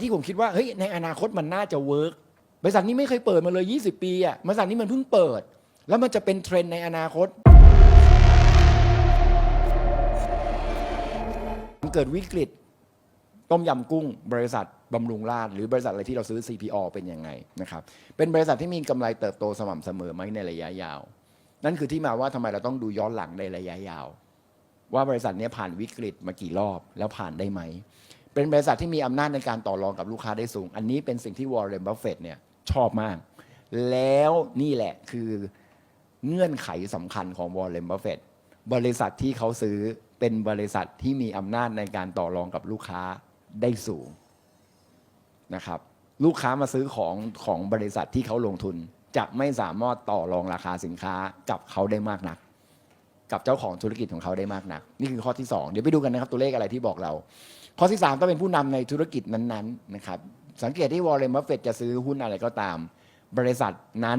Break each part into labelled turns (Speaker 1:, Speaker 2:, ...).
Speaker 1: ที่ผมคิดว่าเฮ้ยในอนาคตมันน่าจะเวิร์กบริษัทนี้ไม่เคยเปิดมาเลย 20 ปีอะบริษัทนี้มันเพิ่งเปิด แล้วมันจะเป็นเทรนด์ในอนาคตเกิดวิกฤต ต้มยำกุ้ง บริษัทบำรุงราษฎร์หรือบริษัทอะไรที่เราซื้อ CPO เป็นยังไงนะครับเป็นบริษัทที่มีกำไรเติบโตสม่ำเสมอไหมในระยะยาว นั่นคือที่มาว่าทำไมเราต้องดูย้อนหลังในระยะยาว ว่าบริษัทนี้ผ่านวิกฤตมากี่รอบแล้วผ่านได้ไหม เป็นบริษัทที่มีอำนาจในการต่อรองกับลูกค้าได้สูง อันนี้เป็นสิ่งที่วอร์เรนบัฟเฟตเนี่ยชอบมาก แล้วนี่แหละคือเงื่อนไขสำคัญของวอร์เรนบัฟเฟตบริษัทที่เขาซื้อเป็นบริษัทที่มีอำนาจในการต่อรองกับลูกค้าได้สูงนะครับ ลูกค้ามาซื้อของของบริษัทที่เขาลงทุน จะไม่สามารถต่อรองราคาสินค้ากับเขาได้มากนัก กับเจ้าของธุรกิจของเขาได้มากนัก นี่คือข้อที่ 2 เดี๋ยวไปดูกันนะครับตัวเลขอะไรที่บอกเรา ข้อที่ 3 ต้องเป็นผู้นำในธุรกิจนั้นๆนะครับสังเกตที่วอร์เรนบัฟเฟตจะซื้อหุ้นอะไรก็ตาม บริษัทนั้น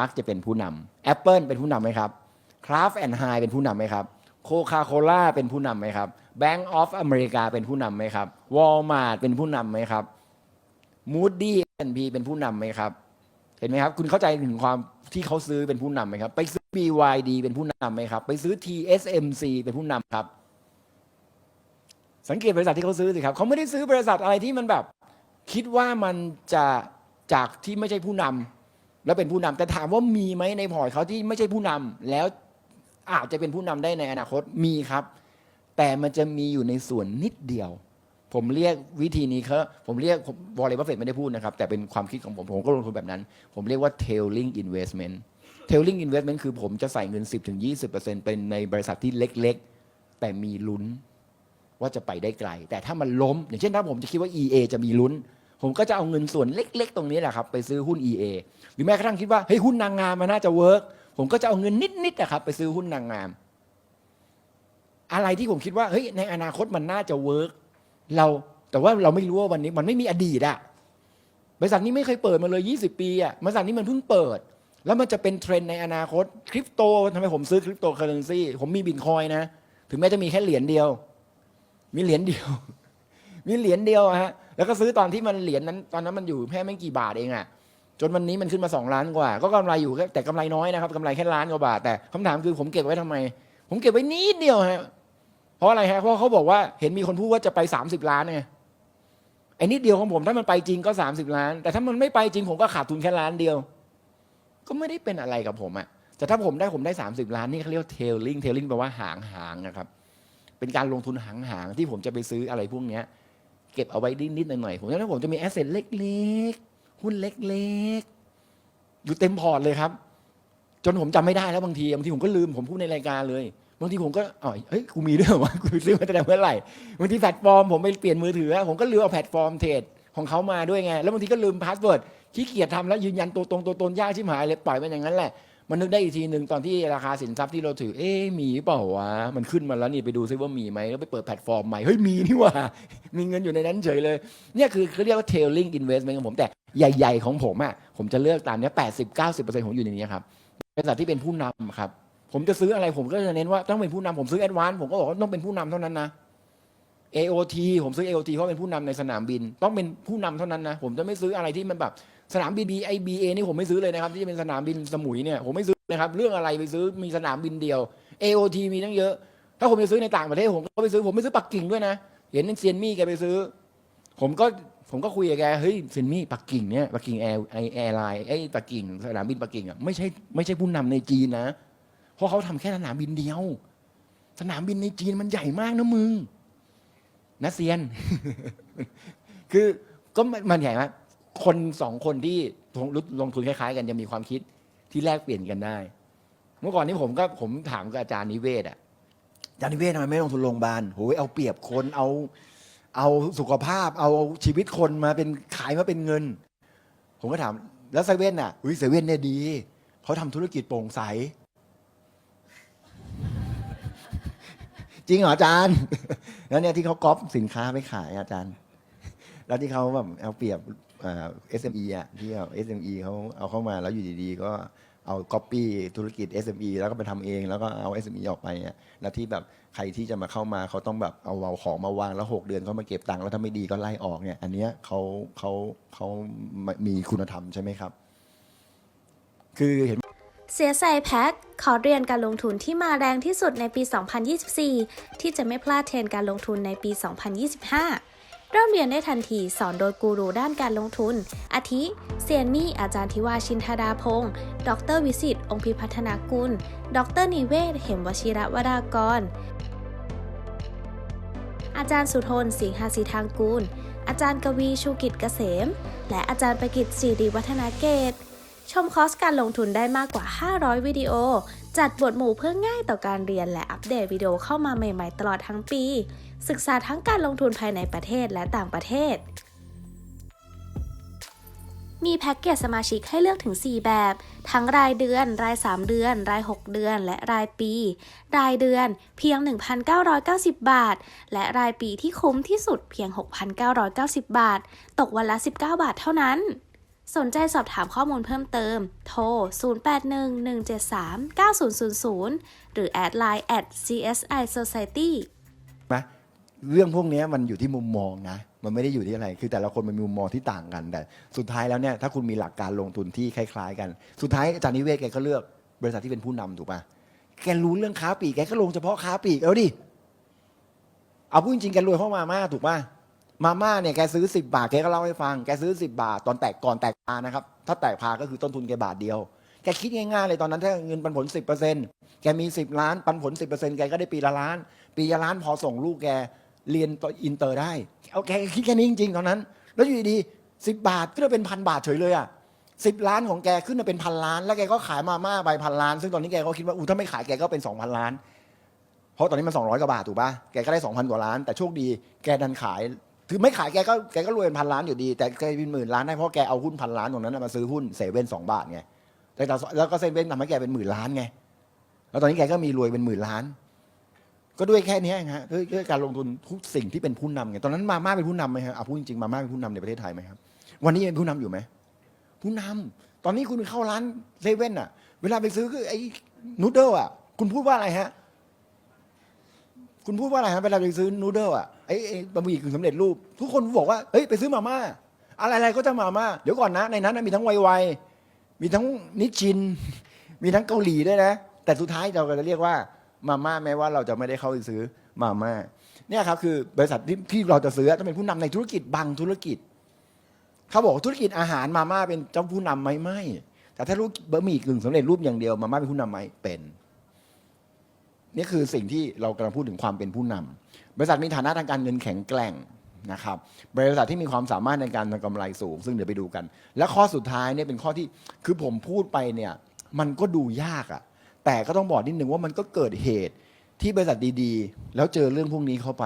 Speaker 1: มักจะเป็นผู้นำ Apple เป็นผู้นำไหมครับ Kraft and Heinz เป็นผู้นำไหมครับโคคาโคล่าเป็นผู้นำไหมครับ Bank of America เป็นผู้นำไหมครับ Walmart เป็นผู้นำไหมครับ Moody S&P เป็นผู้นำไหมครับ เห็นไหมครับ คุณเข้าใจถึงความที่เขาซื้อเป็นผู้นำไหมครับ ไปซื้อ BYD เป็นผู้นำไหมครับ ไปซื้อ TSMC เป็นผู้นำครับ สังเกตบริษัทที่เขาซื้อสิครับเขาไม่ได้ซื้อบริษัทอะไรที่มันแบบ คิดว่ามันจะจากที่ไม่ใช่ผู้นำแล้วเป็นผู้นำแต่ถามว่ามีไหมในพอร์ตเขาที่ไม่ใช่ผู้นำแล้วอาจจะเป็นผู้นำได้ในอนาคตมีครับ แต่มันจะมีอยู่ในส่วนนิดเดียว ผมเรียกวิธีนี้เขาผมเรียกวอลเลย์บัฟเฟตไม่ได้พูดนะครับ แต่เป็นความคิดของผม ผมก็ลงทุนแบบนั้น ผมเรียกว่า tailing investment tailing investment คือผมจะใส่เงิน 10-20%เป็นในบริษัทที่เล็ก ๆ แต่มีลุ้น ว่าจะไปได้ไกล แต่ถ้ามันล้ม อย่างเช่นถ้าผมจะคิดว่า EA จะมีลุ้น ผมก็จะเอาเงินส่วนเล็ก ๆ ตรงนี้แหละครับไปซื้อหุ้น EA หรือแม้กระทั่งคิดว่าเฮ้ยหุ้นนางงามมันน่าจะเวิร์กผมก็จะเอาเงินนิดๆนะครับไปซื้อหุ้นนางงาม อะไรที่ผมคิดว่าเฮ้ยในอนาคตมันน่าจะเวิร์กเราแต่ว่าเราไม่รู้ว่าวันนี้มันไม่มีอดีตอะบริษัทนี้ไม่เคยเปิดมาเลย 20 ปีอะบริษัทนี้มันเพิ่งเปิด แล้วมันจะเป็นเทรนด์ในอนาคตคริปโตทำไมผมซื้อคริปโตเคอเรนซีผมมีบิตคอยนะ ถึงแม้จะมีแค่เหรียญเดียว มีเหรียญเดียว มีเหรียญเดียวฮะแล้วก็ซื้อตอนที่มันเหรียญนั้น ตอนนั้นมันอยู่แค่ไม่กี่บาทเองอะจนวันนี้มันขึ้นมาสองล้านกว่า ก็กำไรอยู่แค่แต่กำไรน้อยนะครับกำไรแค่ล้านกว่าบาทแต่คำถามคือผมเก็บไว้ทำไม ผมเก็บไว้นิดเดียวฮะเพราะอะไรฮะเพราะเขาบอกว่าเห็นมีคนพูดว่าจะไป 30 ล้านไงไอ้นิดเดียวของผมถ้ามันไปจริงก็ 30 ล้าน แต่ถ้ามันไม่ไปจริงผมก็ขาดทุนแค่ล้านเดียว ก็ไม่ได้เป็นอะไรกับผมอะแต่ถ้าผมได้ผมได้ 30 ล้านนี่เขาเรียกเทลลิงเทลลิงแปลว่าหางหางนะครับ เป็นการลงทุนหางๆที่ผมจะไปซื้ออะไรพวกเนี้ยเก็บเอาไว้นิดๆหน่อยๆผมฉะนั้นผมจะมีแอสเซทเล็กๆ หุ้นเล็กๆ อยู่เต็มพอร์ตเลยครับ จนผมจำไม่ได้แล้วบางทีบางทีผมก็ลืมผมพูดในรายการเลยบางทีผมก็อ๋อเฮ้ยกูมีด้วยวะกูไปซื้อมาตั้งแต่เมื่อไหร่บางทีแพลตฟอร์มผมไปเปลี่ยนมือถือ ผมก็ลืมเอาแพลตฟอร์มเทรดของเขามาด้วยไง แล้วบางทีก็ลืมพาสเวิร์ดขี้เกียจทำแล้วยืนยันตัวตรงตัวตนยากชิบหายเลยปล่อยมันอย่างนั้นแหละ มันนึกได้อีกทีหนึ่งตอนที่ราคาสินทรัพย์ที่เราถือ เอ๊ะมีเปล่าวะ มันขึ้นมาแล้วนี่ไปดูซิว่ามีไหมแล้วไปเปิดแพลตฟอร์มใหม่ เฮ้ยมีนี่ว่า มีเงินอยู่ในนั้นเฉยเลย เนี่ยคือเขาเรียกว่า tailing investment ของผม แต่ใหญ่ ๆ ของผมอะผมจะเลือกตามเนี้ย80 90%ผมอยู่ในนี้ครับบริษัทที่เป็นผู้นำครับ ผมจะซื้ออะไรผมก็จะเน้นว่าต้องเป็นผู้นำผมซื้อแอดวานผมก็บอกว่าต้องเป็นผู้นำเท่านั้นนะ AOT ผมซื้อ AOT เพราะเป็นผู้นำในสนามบิน ต้องเป็นผู้นำเท่านั้นนะผมจะไม่ซื้ออะไรที่มันแบบ สนามบิน BIBA นี่ผมไม่ซื้อเลยนะครับ ที่จะเป็นสนามบินสมุยเนี่ยผมไม่ซื้อนะครับ เรื่องอะไรไปซื้อมีสนามบินเดียว AOT มีตั้งเยอะ ถ้าผมจะซื้อในต่างประเทศผมก็ไปซื้อผมไม่ซื้อปักกิ่งด้วยนะ เห็นเซียนมี่แกไปซื้อ ผมก็ผมก็คุยกับแกเฮ้ยเซียนมี่ปักกิ่งเนี่ยปักกิ่งแอร์ไอแอร์ไลน์ไอปักกิ่งสนามบินปักกิ่งอะไม่ใช่ไม่ใช่ผู้นำในจีนนะ เพราะเขาทำแค่สนามบินเดียว สนามบินในจีนมันใหญ่มากนะมึงนะเซียน คือก็มันมันใหญ่มาก คนสองคนที่ลงลงทุนคล้ายๆ กันจะมีความคิดที่แลกเปลี่ยนกันได้ เมื่อก่อนนี้ผมก็ผมถามกับอาจารย์นิเวศน์อะอาจารย์นิเวศทำไมไม่ลงทุนโรงพยาบาลโหยเอาเปรียบคนเอาเอาสุขภาพ เอาชีวิตคนมาเป็นขายมาเป็นเงิน ผมก็ถาม แล้วเซเว่นอะอุ้ยเซเว่นเนี่ยดีเขาทำธุรกิจโปร่งใส จริงเหรออาจารย์ แล้วเนี่ยที่เขาก๊อปสินค้าไปขายอาจารย์ แล้วที่เขาแบบเอาเปรียบ เอ่อ SME อะที่เอา SME เขาเอาเข้ามาแล้วอยู่ดีๆ ก็เอา copy ธุรกิจ SME แล้วก็ไปทำเองแล้วก็เอา SME ออกไปเนี่ยแล้วที่แบบใครที่จะมาเข้ามาเขาต้องแบบเอาเอาของมาวางแล้วหกเดือนเขามาเก็บตังค์แล้วถ้าไม่ดีก็ไล่ออกเนี่ย อันเนี้ยเขาเขาเขามีคุณธรรมใช่ไหมครับ คือเห็น
Speaker 2: เสียใส่แพ็คขอเรียนการลงทุนที่มาแรงที่สุดในปี 2024 ที่จะไม่พลาดเทรนการลงทุนในปี 2025 เริ่มเรียนได้ทันทีสอนโดยกูรูด้านการลงทุน อาทิ เซียนมี่ อาจารย์ทิวาชินธาดาพงศ์ดรวิสิตองค์พิพัฒนากุล ดรนิเวศ เหมวชิระวรากร อาจารย์สุทน สิงหาสีทางกูล อาจารย์กวีชูกิจเกษม และอาจารย์ประกิตศิริวัฒนาเกต ชมคอร์สการลงทุนได้มากกว่า 500 วิดีโอ จัดบทหมู่เพื่อง่ายต่อการเรียนและอัปเดตวิดีโอเข้ามาใหม่ ๆ ตลอดทั้งปี ศึกษาทั้งการลงทุนภายในประเทศและต่างประเทศ มีแพ็กเกจสมาชิกให้เลือกถึง 4 แบบ ทั้งรายเดือน ราย 3 เดือน ราย 6 เดือน และรายปี รายเดือนเพียง 1,990 บาท และรายปีที่คุ้มที่สุดเพียง 6,990 บาท ตกวันละ 19 บาทเท่านั้นสนใจสอบถามข้อมูลเพิ่มเติม โทร 0811739000 หรือแอดไลน์ at CSI Society
Speaker 1: นะ เรื่องพวกนี้มันอยู่ที่มุมมองนะ มันไม่ได้อยู่ที่อะไร คือแต่ละคนมันมีมุมมองที่ต่างกัน แต่สุดท้ายแล้วเนี่ย ถ้าคุณมีหลักการลงทุนที่คล้าย ๆ กัน สุดท้ายอาจารย์นิเวศแกก็เลือกบริษัทที่เป็นผู้นำถูกปะแกรู้เรื่องค้าปลีก แกก็ลงเฉพาะค้าปลีกเอาดิ เอาพูดจริงๆแกรวยเพราะมาม่าถูกปะมาม่าเนี่ยแกซื้อ 10 บาท แกก็เล่าให้ฟัง แกซื้อ 10 บาท ตอนแตกก่อนแตกพานะครับ ถ้าแตกพาก็คือต้นทุนแกบาทเดียว แกคิดง่ายๆเลยตอนนั้นถ้าเงินปันผล 10%แกมี 10 ล้าน ปันผล 10%แกก็ได้ปีละล้าน ปีละล้านพอส่งลูกแก เรียนต่ออินเตอร์ได้เอาแกคิดแค่นี้จริงๆตอนนั้น แล้วอยู่ดีๆ10บบาทก็เป็นพันบาทเฉยเลยอะสิบล้านของแกขึ้นมาเป็นพันล้าน แล้วแกก็ขายมาม่าใบพันล้าน ซึ่งตอนนี้แกก็คิดว่าอู้ถ้าไม่ขายแกก็เป็น2,000ล้าน เพราะตอนนี้มัน200กว่าบาทถูกป่ะแกก็ได้2,000กว่าล้าน แต่โชคดีแกดันขายถือไม่ขายแกก็แกก็รวยเป็นพันล้านอยู่ดี แต่แกเป็นหมื่นล้านได้เพราะแกเอาหุ้นพันล้านตรงนั้นมาซื้อหุ้นเซเว่นสองบาทไงแต่แต่แล้วก็เซเว่นทำให้แกเป็นหมื่นล้านไงแล้วตอนนี้แกก็มีรวยเป็นหมื่นล้าน ก็ด้วยแค่นี้ยฮะด้วยด้วยการลงทุนทุกสิ่งที่เป็นผู้นำไงตอนนั้นมาม่าเป็นผู้นำไหมครับอะพูดจริงๆมาม่าเป็นผู้นำในประเทศไทยไหมครับ วันนี้ยังเป็นผู้นำอยู่ไหมผู้นำตอนนี้คุณเข้าร้านเซเว่นอะ เวลาไปซื้อไอ้นูเดิลอะ คุณพูดว่าอะไรฮะ คุณพูดว่าอะไรฮะเวลาไปซื้อนูเดิลอะไอ้ไอ้บะหมี่กึ่งสำเร็จรูป ทุกคนบอกว่าเฮ้ยไปซื้อมาม่าอะไรๆก็จะมาม่าเดี๋ยวก่อนนะในนั้นนะมีทั้งไวๆมีทั้งนิชชิน มีทั้งเกาหลีด้วยนะ แต่สุดท้ายเราก็จะเรียกว่า มาม่าแม้ว่าเราจะไม่ได้เข้าไปซื้อมาม่าเนี่ยครับคือบริษัทที่ที่เราจะซื้อต้องเป็นผู้นำในธุรกิจบางธุรกิจเขาบอกธุรกิจอาหารมาม่าเป็นเจ้าผู้นำไหมไม่ แต่ถ้ารู้บะหมี่กึ่งสำเร็จรูปอย่างเดียวมาม่าเป็นผู้นำไหมเป็นนี่คือสิ่งที่เรากำลังพูดถึงความเป็นผู้นำบริษัทมีฐานะทางการเงินแข็งแกร่งนะครับ บริษัทที่มีความสามารถในการทำกำไรสูง ซึ่งเดี๋ยวไปดูกัน และข้อสุดท้ายเนี่ยเป็นข้อที่คือผมพูดไปเนี่ย มันก็ดูยากอะ แต่ก็ต้องบอกนิดนึงว่ามันก็เกิดเหตุที่บริษัทดีๆ แล้วเจอเรื่องพวกนี้เข้าไป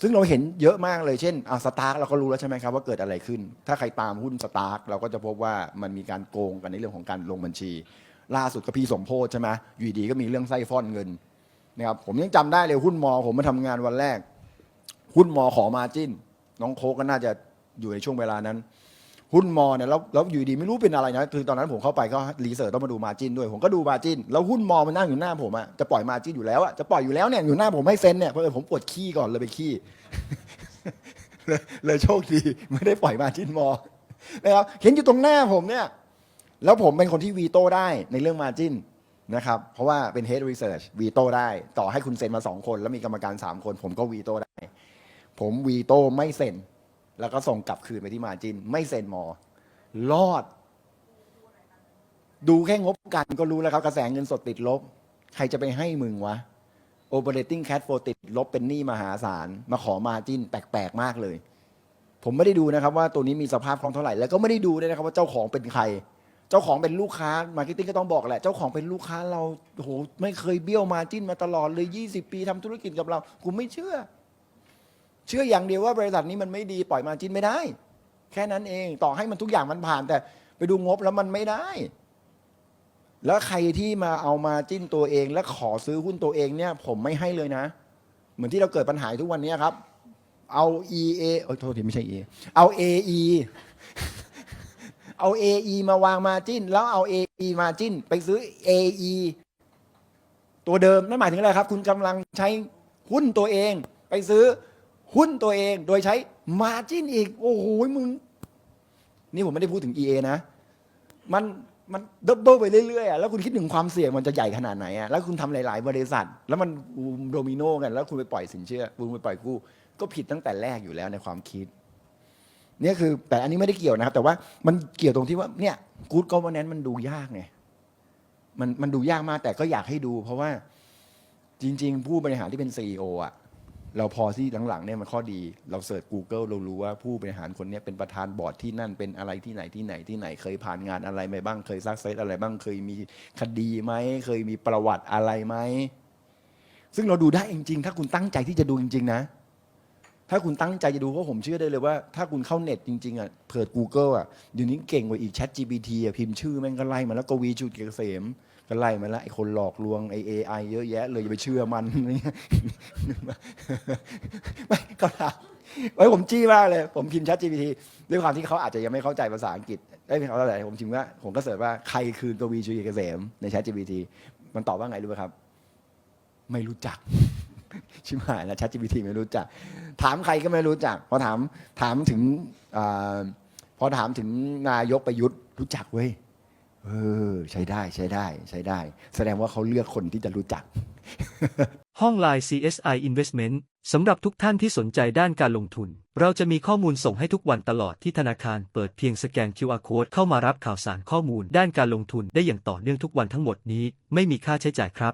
Speaker 1: ซึ่งเราเห็นเยอะมากเลยเช่นอะสตาร์กเราก็รู้แล้วใช่ไหมครับว่าเกิดอะไรขึ้น ถ้าใครตามหุ้นสตาร์กเราก็จะพบว่ามันมีการโกงกันในเรื่องของการลงบัญชี ล่าสุดก็พี่สมโพธใช่ไหมอยู่ดีก็มีเรื่องไส้ฟ้อนเงินนะครับผมยังจำได้เลยหุ้นมอ ผมมาทำงานวันแรก หุ้นมอขอมาจิ้น น้องโคก็น่าจะอยู่ในช่วงเวลานั้น หุ้นมอเนี่ยแล้วแล้วอยู่ดีไม่รู้เป็นอะไรนะคือตอนนั้นผมเข้าไปก็รีเสิร์ชต้องมาดูมาจินด้วย ผมก็ดูมาจินแล้วหุ้นมอมันนั่งอยู่หน้าผมอะจะปล่อยมาจินอยู่แล้วอะจะปล่อยอยู่แล้วเนี่ยอยู่หน้าผมให้เซ็นเนี่ยเพราะผมปวดขี้ก่อนเลยไปขี้เลยเลยโชคดีไม่ได้ปล่อยมาจินมอนะครับเห็นอยู่ตรงหน้าผมเนี่ย แล้วผมเป็นคนที่วีโต้ได้ในเรื่องมาจินนะครับ เพราะว่าเป็น head research วีโต้ได้ ต่อให้คุณเซ็นมาสองคน แล้วมีกรรมการสามคน ผมก็วีโต้ได้ ผมวีโต้ไม่เซ็น แล้วก็ส่งกลับคืนไปที่มาจิน ไม่เซ็นมอ รอด ดูแค่งบกันก็รู้แล้วครับ กระแสเงินสดติดลบ ใครจะไปให้มึงวะ operating cash flow ติดลบเป็นหนี้มหาศาล มาขอมาจินแปลกๆ มากเลย ผมไม่ได้ดูนะครับ ว่าตัวนี้มีสภาพคล่องเท่าไหร่ แล้วก็ไม่ได้ดูด้วยนะครับว่าเจ้าของเป็นใคร เจ้าของเป็นลูกค้ามาร์เก็ตติ้งก็ต้องบอกแหละ เจ้าของเป็นลูกค้าเราโหไม่เคยเบี้ยวมาจินมาตลอดเลย 20 ปีทำธุรกิจกับเรากูไม่เชื่อ ชื่ออย่างเดียวว่าบริษัทนี้มันไม่ดีปล่อยมาจิ้นไม่ได้ แค่นั้นเองต่อให้มันทุกอย่างมันผ่าน แต่ไปดูงบแล้วมันไม่ได้ แล้วใครที่มาเอามาจิ้นตัวเอง และขอซื้อหุ้นตัวเองเนี่ย ผมไม่ให้เลยนะ เหมือนที่เราเกิดปัญหาทุกวันนี้ครับ เอา EA โอ้โทษทีไม่ใช่ EA เอา AE เอา AE มาวางมาจิ้น แล้วเอา AE มาจิ้น ไปซื้อ AE ตัวเดิมนั่นหมายถึงอะไรครับ คุณกำลังใช้หุ้นตัวเอง ไปซื้อ หุ้นตัวเองโดยใช้มาจิ้นอีก โอ้โหมึง นี่ผมไม่ได้พูดถึง EA นะ มันมันดับเบิลไปเรื่อยๆอะแล้วคุณคิดถึงความเสี่ยงมันจะใหญ่ขนาดไหนอะแล้วคุณทำหลาย ๆ บริษัท แล้วมันโดมิโนกัน แล้วคุณไปปล่อยสินเชื่อคุณไปปล่อยกู้ ก็ผิดตั้งแต่แรกอยู่แล้วในความคิดเนี่ยคือ แต่อันนี้ไม่ได้เกี่ยวนะครับ แต่ว่ามันเกี่ยวตรงที่ว่าเนี่ยกู๊ดก v ว r น a น c e มันดูยากไงมันมันดูยากมากแต่ก็อยากให้ดู เพราะว่าจริง ๆ ผู้บริหารที่เป็นซีอโออะ เราพอที่หลังๆเนี่ยมันข้อดี เราเสิร์ช Google เรารู้ว่าผู้บริหารคนนี้เป็นประธานบอร์ดที่นั่นเป็นอะไรที่ไหนที่ไหนที่ไหนเคยผ่านงานอะไรมาบ้างเคยซักเซสอะไรบ้างเคยมีคดีไหมเคยมีประวัติอะไรไหมซึ่งเราดูได้จริงๆ ถ้าคุณตั้งใจที่จะดูจริง ๆ นะ ถ้าคุณตั้งใจจะดูเพราะผมเชื่อได้เลยว่า ถ้าคุณเข้าเน็ตจริง ๆอะเปิด Google อะเดี๋ยวนี้เก่งกว่าอีก Chat GPT อะพิมพ์ชื่อแม่งก็ไล่มาแล้วก็วีชูเกษม ก็ไล่มาล้วไอ้คนหลอกลวงไอ้ AI เยอะแยะ เลยอย่าไปเชื่อมันอะไรเงี้ยไม่ก็ถามไว้ผมจี้มากเลย ผมพิมพ์ Chat GPT ด้วยความที่เขาอาจจะยังไม่เข้าใจภาษาอังกฤษได้เป็นเขาอะไรผมพิมพ์ว่าผมก็เสิร์ชว่าใครคือกวีชูเกษมใน Chat GPT มันตอบว่าไงรู้ไหมครับ ไม่รู้จัก ชิบหายแล้ว Chat GPT ไม่รู้จัก ถามใครก็ไม่รู้จัก พอถามถามถึงอพอถามถึงนายกประยุทธ์รู้จักเว้ย เออใช้ได้ใช้ได้ใช้ได้ แสดงว่าเขาเลือกคนที่จะรู้จัก
Speaker 3: ห้องไลน์ CSI Investment สำหรับทุกท่านที่สนใจด้านการลงทุน เราจะมีข้อมูลส่งให้ทุกวันตลอดที่ธนาคารเปิดเพียงสแกน QR Code เข้ามารับข่าวสารข้อมูลด้านการลงทุนได้อย่างต่อเนื่องทุกวันทั้งหมดนี้ ไม่มีค่าใช้จ่ายครับ